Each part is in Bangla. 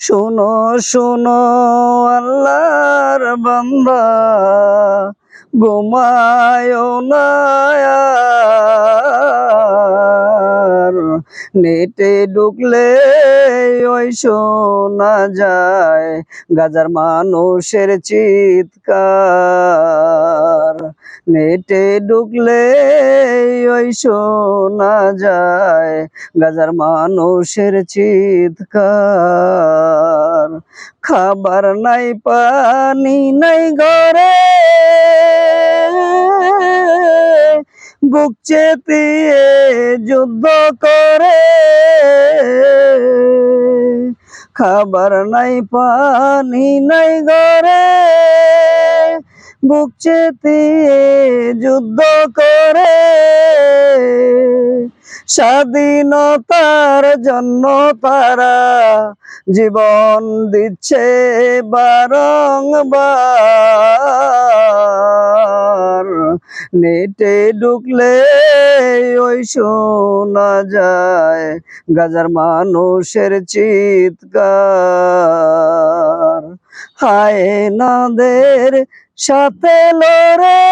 শোনো শোনো আল্লাহর বান্দা না নেটে ঢুকলে ওই শোনা যায় গাজার মানুষের চিৎকার। নেটে ঢুকলে ওই শোনা যায় গাজার মানুষের চিৎকার। খাবার নাই, পানি নাই ঘরে। বুক চেতিয়ে যুদ্ধ করে। খাবার নাই, পানি নাই ঘরে। বুক চেতিয়ে যুদ্ধ করে। স্বাধীনতার জন্য তারা জীবন দিচ্ছে বারংবার। নেটে ঢুকলে ওই শোনা যায় গাজার মানুষের চিৎকার। হায় নাদের সাথে লড়ে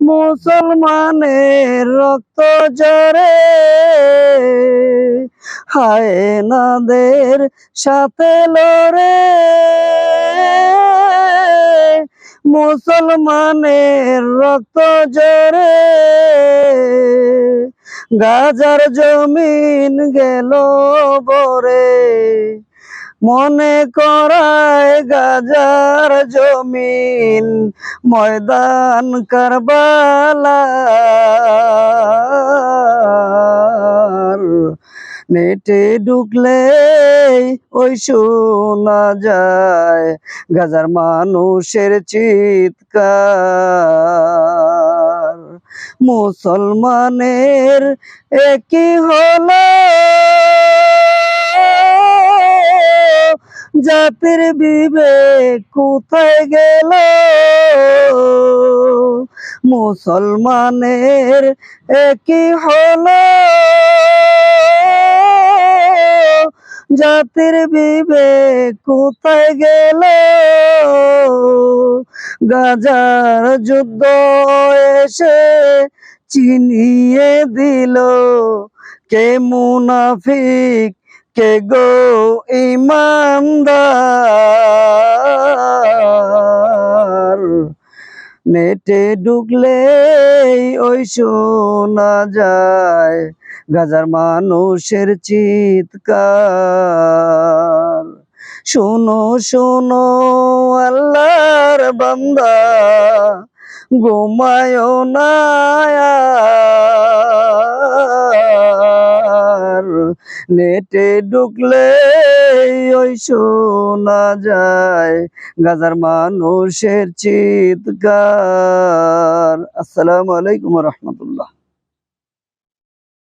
মুসলমানের রক্ত জরে হায় নাদের সাথে লড়ে মুসলমানের রক্ত জরে গাজার জমিন গেল বরে। মনে করায় গাজার জমিন, ময়দান কারবালার নেটে ঢুকলে ওই শোনা যায়, গাজার মানুষের চিৎকার। মুসলমানের একই হলো। জাতির বিবেক কোথায় গেল? মুসলমানের একই হলো। জাতির বিবেক কোথায় গেল? গাজার যুদ্ধ এসে চিনিয়ে দিল। কে মুনাফিক, কে গো ইমানদার? নেটে ঢুকলে ওই শোনা যায়, গাজার মানুষের চিৎকার। শোনো শোনো, আল্লাহর বান্দা ঘুমায় না। নেটে ঢুকলে ওই শোনা যায়, গাজার মানুষের চিৎকার আসসালামু আলাইকুম রহমতুল্লাহ